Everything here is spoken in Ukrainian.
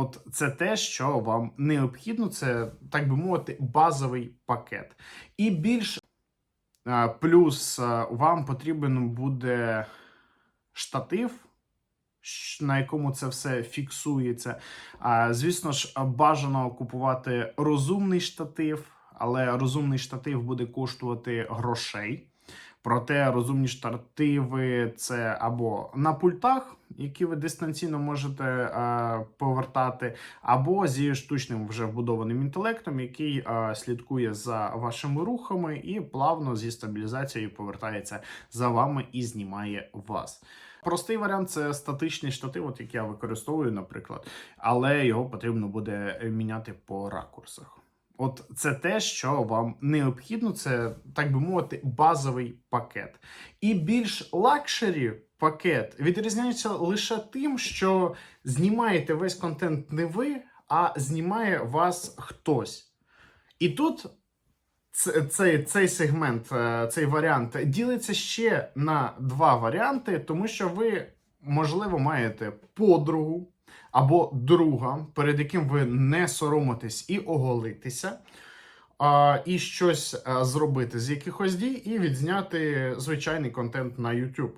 От це те, що вам необхідно, це так би мовити, базовий пакет. І більш плюс вам потрібен буде штатив, на якому це все фіксується. Звісно ж, бажано купувати розумний штатив, але розумний штатив буде коштувати грошей. Проте розумні штативи це або на пультах, які ви дистанційно можете е, повертати, або зі штучним вже вбудованим інтелектом, який е, слідкує за вашими рухами і плавно зі стабілізацією повертається за вами і знімає вас. Простий варіант це статичний штатив, от як я використовую, наприклад, але його потрібно буде міняти по ракурсах. От це те, що вам необхідно, це так би мовити, базовий пакет. І більш лакшері пакет відрізняється лише тим, що знімаєте весь контент не ви, а знімає вас хтось. І тут цей, цей сегмент, е, цей варіант ділиться ще на два варіанти, тому що ви, можливо, маєте подругу або друга, перед яким ви не соромитесь і оголитися. І щось е, зробити з якихось дій, і відзняти звичайний контент на YouTube.